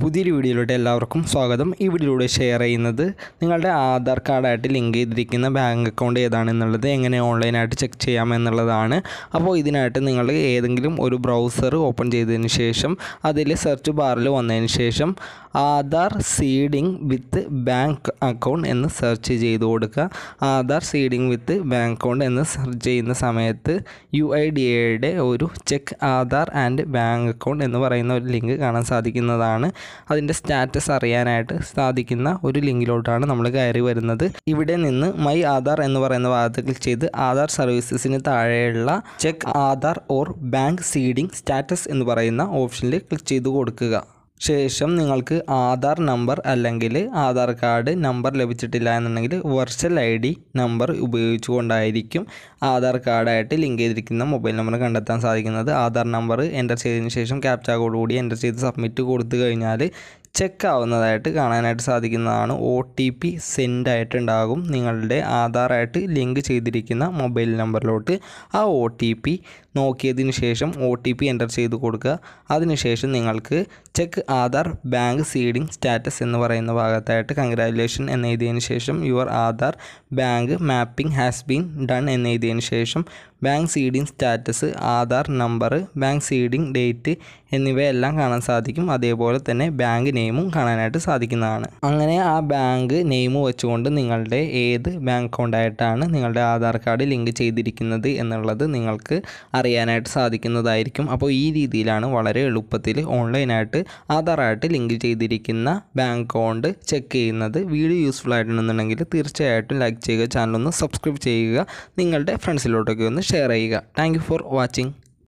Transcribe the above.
പുതിയൊരു വീഡിയോയിലോട്ട് എല്ലാവർക്കും സ്വാഗതം. ഈ വീഡിയോയിലൂടെ ഷെയർ ചെയ്യുന്നത് നിങ്ങളുടെ ആധാർ കാർഡായിട്ട് ലിങ്ക് ചെയ്തിരിക്കുന്ന ബാങ്ക് അക്കൗണ്ട് ഏതാണെന്നുള്ളത് എങ്ങനെ ഓൺലൈനായിട്ട് ചെക്ക് ചെയ്യാമെന്നുള്ളതാണ് അപ്പോൾ ഇതിനായിട്ട് നിങ്ങൾ ഏതെങ്കിലും ഒരു ബ്രൗസർ ഓപ്പൺ ചെയ്തതിന് ശേഷം അതിൽ സെർച്ച് ബാറിൽ വന്നതിന് ശേഷം Aadhaar seeding with bank account എന്ന് സെർച്ച് ചെയ്ത് കൊടുക്കുക. Aadhaar seeding with bank account എന്ന് സെർച്ച് ചെയ്യുന്ന സമയത്ത് യു ഐ ഡി എയുടെ ഒരു check Aadhaar and bank account എന്ന് പറയുന്ന ഒരു ലിങ്ക് കാണാൻ സാധിക്കുന്നതാണ്. അതിന്റെ സ്റ്റാറ്റസ് അറിയാനായിട്ട് സാധിക്കുന്ന ഒരു ലിങ്കിലോട്ടാണ് നമ്മൾ കയറി വരുന്നത്. ഇവിടെ നിന്ന് മൈ ആധാർ എന്ന് പറയുന്ന ഭാഗത്ത് ക്ലിക്ക് ചെയ്ത് ആധാർ സർവീസസിന് താഴെയുള്ള check Aadhaar or bank seeding status എന്ന് പറയുന്ന ഓപ്ഷനിൽ ക്ലിക്ക് ചെയ്ത് കൊടുക്കുക. ശേഷം നിങ്ങൾക്ക് ആധാർ നമ്പർ അല്ലെങ്കിൽ ആധാർ കാർഡ് നമ്പർ ലഭിച്ചിട്ടില്ല എന്നുണ്ടെങ്കിൽ വെർച്വൽ ഐ ഡി നമ്പർ ഉപയോഗിച്ചുകൊണ്ടായിരിക്കും ആധാർ കാർഡായിട്ട് ലിങ്ക് ചെയ്തിരിക്കുന്ന മൊബൈൽ നമ്പർ കണ്ടെത്താൻ സാധിക്കുന്നത്. ആധാർ നമ്പർ എന്റർ ചെയ്തതിന് ശേഷം ക്യാപ്ച കോഡ് കൂടി എന്റർ ചെയ്ത് സബ്മിറ്റ് കൊടുത്തു കഴിഞ്ഞാൽ ചെക്ക് ആവുന്നതായിട്ട് കാണാനായിട്ട് സാധിക്കുന്നതാണ്. ഒ ടി പി സെൻഡ് ആയിട്ടുണ്ടാകും. നിങ്ങളുടെ ആധാറായിട്ട് ലിങ്ക് ചെയ്തിരിക്കുന്ന മൊബൈൽ നമ്പറിലോട്ട് ആ ഒ ടി പി നോക്കിയതിന് ശേഷം ഒ ടി പി എന്റർ ചെയ്ത് കൊടുക്കുക. അതിനുശേഷം നിങ്ങൾക്ക് check Aadhaar bank seeding status എന്ന് പറയുന്ന ഭാഗത്തായിട്ട് കൺഗ്രാജുലേഷൻ എന്ന് എഴുതിയതിന് ശേഷം your Aadhaar bank mapping has been done എന്ന് എഴുതിയതിന് ശേഷം bank seeding status Aadhaar number bank seeding date എന്നിവയെല്ലാം കാണാൻ സാധിക്കും. അതേപോലെ തന്നെ ബാങ്ക് നെയിമും കാണാനായിട്ട് സാധിക്കുന്നതാണ്. അങ്ങനെ ആ ബാങ്ക് നെയിം വെച്ചുകൊണ്ട് നിങ്ങളുടെ ഏത് ബാങ്ക് അക്കൗണ്ടായിട്ടാണ് നിങ്ങളുടെ ആധാർ കാർഡ് ലിങ്ക് ചെയ്തിരിക്കുന്നത് എന്നുള്ളത് നിങ്ങൾക്ക് അറിയാനായിട്ട് സാധിക്കുന്നതായിരിക്കും. അപ്പോൾ ഈ രീതിയിലാണ് വളരെ എളുപ്പത്തിൽ ഓൺലൈനായിട്ട് ആധാറായിട്ട് ലിങ്ക് ചെയ്തിരിക്കുന്ന ബാങ്ക് അക്കൗണ്ട് ചെക്ക് ചെയ്യുന്നത്. വീഡിയോ യൂസ്ഫുൾ ആയിട്ടുണ്ടെന്നുണ്ടെങ്കിൽ തീർച്ചയായിട്ടും ലൈക്ക് ചെയ്യുക ചാനലൊന്ന് സബ്സ്ക്രൈബ് ചെയ്യുക നിങ്ങളുടെ ഫ്രണ്ട്സിലോട്ടൊക്കെ ഒന്ന് ഷെയർ ചെയ്യുക. Thank for watching.